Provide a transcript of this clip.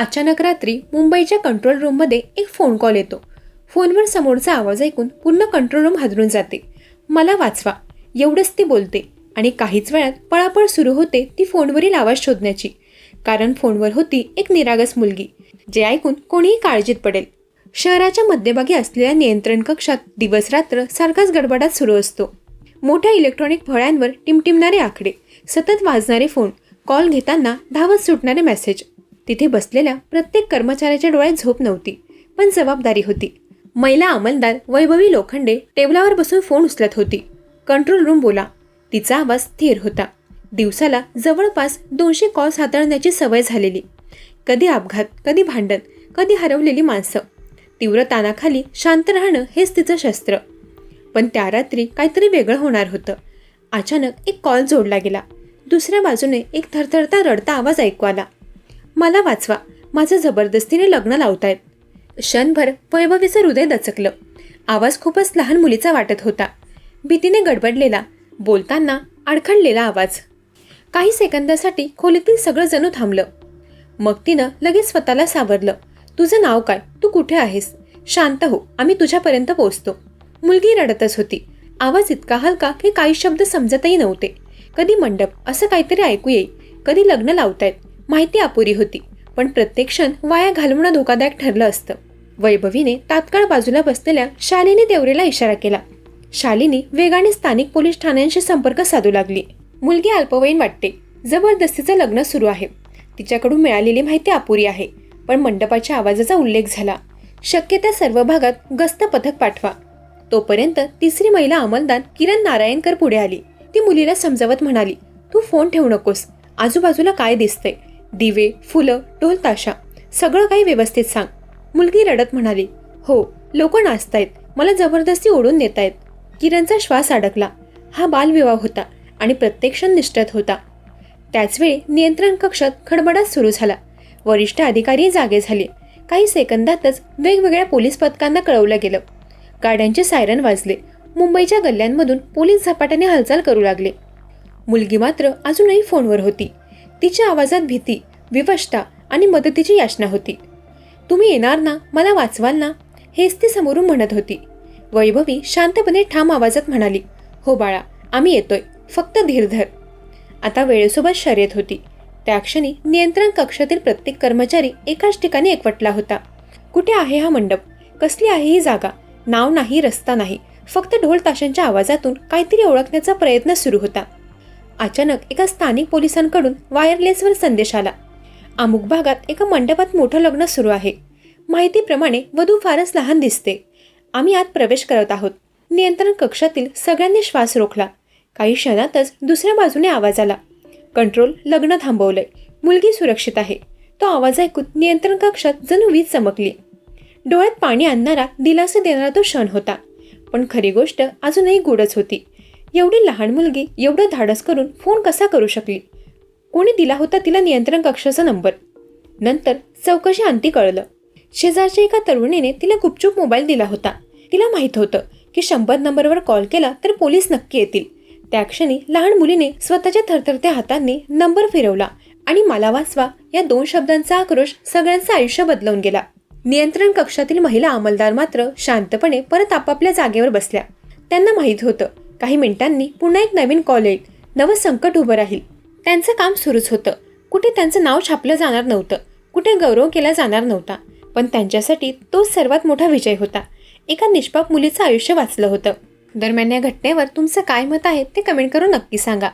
अचानक रात्री मुंबईच्या कंट्रोल रूममध्ये एक फोन कॉल येतो. फोनवर समोरचा आवाज ऐकून पूर्ण कंट्रोल रूम हादरून जाते. मला वाचवा. एवढंच ती बोलते आणि काहीच वेळात पळापळ सुरू होते ती फोनवरील आवाज शोधण्याची. कारण फोनवर होती एक निरागस मुलगी जे ऐकून कोणीही काळजीत पडेल. शहराच्या मध्यभागी असलेल्या नियंत्रण कक्षात दिवसरात्र सारखाच गडबडाट सुरू असतो. मोठ्या इलेक्ट्रॉनिक फळ्यांवर टिमटिमणारे आकडे सतत वाजणारे फोन कॉल घेताना धावत सुटणारे मेसेज तिथे बसलेल्या प्रत्येक कर्मचाऱ्याच्या डोळ्यात झोप नव्हती पण जबाबदारी होती. महिला अंमलदार वैभवी लोखंडे टेबलावर बसून फोन उचलत होती. कंट्रोल रूम बोला. तिचा आवाज स्थिर होता. दिवसाला जवळपास दोनशे कॉल्स हाताळण्याची सवय झालेली. कधी अपघात कधी भांडण कधी हरवलेली माणसं. तीव्र ताणाखाली शांत राहणं हेच तिचं शस्त्र. पण त्या रात्री काहीतरी वेगळं होणार होतं. अचानक एक कॉल जोडला गेला. दुसऱ्या बाजूने एक थरथरता रडता आवाज ऐकू आला. मला वाचवा. माझं जबरदस्तीने लग्न लावतायत. क्षणभर वैभवीचं हृदय दचकलं. आवाज खूपच लहान मुलीचा वाटत होता. भीतीने गडबडलेला बोलताना अडखडलेला आवाज. काही सेकंदासाठी खोलीतील सगळं जणू थांबलं. मग तिनं लगेच स्वतःला सावरलं. तुझं नाव काय? तू कुठे आहेस? शांत हो आम्ही तुझ्यापर्यंत पोहोचतो. मुलगी रडतच होती. आवाज इतका हलका की काही शब्द समजतही नव्हते. कधी मंडप? असं काहीतरी ऐकू येई कधी लग्न लावतायत? माहिती अपुरी होती. पण प्रत्येक क्षण वाया घालवणं धोकादायक ठरलं असतं. वैभवीने तात्काळ बाजूला बसलेल्या शालिनी देवरेला इशारा केला. शालिनी वेगाने स्थानिक पोलीस ठाण्यांशी संपर्क साधू लागली. मुलगी अल्पवयीन वाटते. जबरदस्तीचं लग्न सुरू आहे. तिच्याकडून मिळालेली माहिती अपुरी आहे. पण मंडपाच्या आवाजाचा उल्लेख झाला. शक्य त्या सर्व भागात गस्त पथक पाठवा. तोपर्यंत तिसरी महिला अंमलदार किरण नारायणकर पुढे आली. ती मुलीला समजावत म्हणाली तू फोन ठेवू नकोस. आजूबाजूला काय दिसतंय? दिवे फुलं ढोल ताशा सगळं काही व्यवस्थित सांग. मुलगी रडत म्हणाली हो लोक नाचतायत. मला जबरदस्ती ओढून नेतायत. किरणचा श्वास अडकला. हा बालविवाह होता आणि प्रत्येक क्षण निष्ठत होता. त्याचवेळी नियंत्रण कक्षात खडबडाट सुरू झाला. वरिष्ठ अधिकारी जागे झाले. काही सेकंदातच वेगवेगळ्या पोलीस पथकांना कळवलं गेलं. गाड्यांचे सायरन वाजले. मुंबईच्या गल्ल्यांमधून पोलीस झपाट्याने हालचाल करू लागले. मुलगी मात्र अजूनही फोनवर होती. तिच्या आवाजात भीती विवशता आणि मदतीची याचना होती. तुम्ही येणार ना? मला वाचवाल ना? हेच ती समोरून म्हणत होती. वैभवी शांतपणे ठाम आवाजात म्हणाली हो बाळा आम्ही येतोय. फक्त धीर धर. आता वेळेसोबत शर्यत होती. त्या क्षणी नियंत्रण कक्षातील प्रत्येक कर्मचारी एकाच ठिकाणी एकवटला होता. कुठे आहे हा मंडप? कसली आहे ही जागा? नाव नाही रस्ता नाही. फक्त ढोल ताशांच्या आवाजातून काहीतरी ओळखण्याचा प्रयत्न सुरू होता. अचानक एका स्थानिक पोलिसांकडून वायरलेसवर संदेश आला. अमुक भागात एका मंडपात मोठं लग्न सुरू आहे. माहितीप्रमाणे वधू फारच लहान दिसते. आम्ही आत प्रवेश करत आहोत. नियंत्रण कक्षातील सगळ्यांनी श्वास रोखला. काही क्षणातच दुसऱ्या बाजूने आवाज आला. कंट्रोल लग्न थांबवलंय. मुलगी सुरक्षित आहे. तो आवाज ऐकून नियंत्रण कक्षात जणू वीज चमकली. डोळ्यात पाणी आणणारा दिलासा देणारा तो क्षण होता. पण खरी गोष्ट अजूनही गोडच होती. एवढी लहान मुलगी एवढं धाडस करून फोन कसा करू शकली? कोणी दिला होता तिला नियंत्रण कक्षाचा नंबर? नंतर चौकशी अंती कळलं. शेजारच्या एका तरुणीने तिला गुपचूप मोबाईल दिला होता. तिला माहीत होतं की शंभर नंबरवर कॉल केला तर पोलीस नक्की येतील. त्या क्षणी लहान मुलीने स्वतःच्या थरथरत्या हातांनी नंबर फिरवला आणि मला वाचवा या दोन शब्दांचा आक्रोश सगळ्यांचं आयुष्य बदलवून गेला. नियंत्रण कक्षातील महिला अंमलदार मात्र शांतपणे परत आपापल्या जागेवर बसल्या. त्यांना माहीत होतं काही मिनिटांनी पुन्हा एक नवीन कॉल येईल. नवं संकट उभं राहील. त्यांचं काम सुरूच होतं. कुठे त्यांचं नाव छापलं जाणार नव्हतं. कुठे गौरव केला जाणार नव्हता. पण त्यांच्यासाठी तोच सर्वात मोठा विजय होता. एका निष्पाप मुलीचं आयुष्य वाचलं होतं. दरम्यान या घटनेवर तुमचं काय मत आहे ते कमेंट करून नक्की सांगा.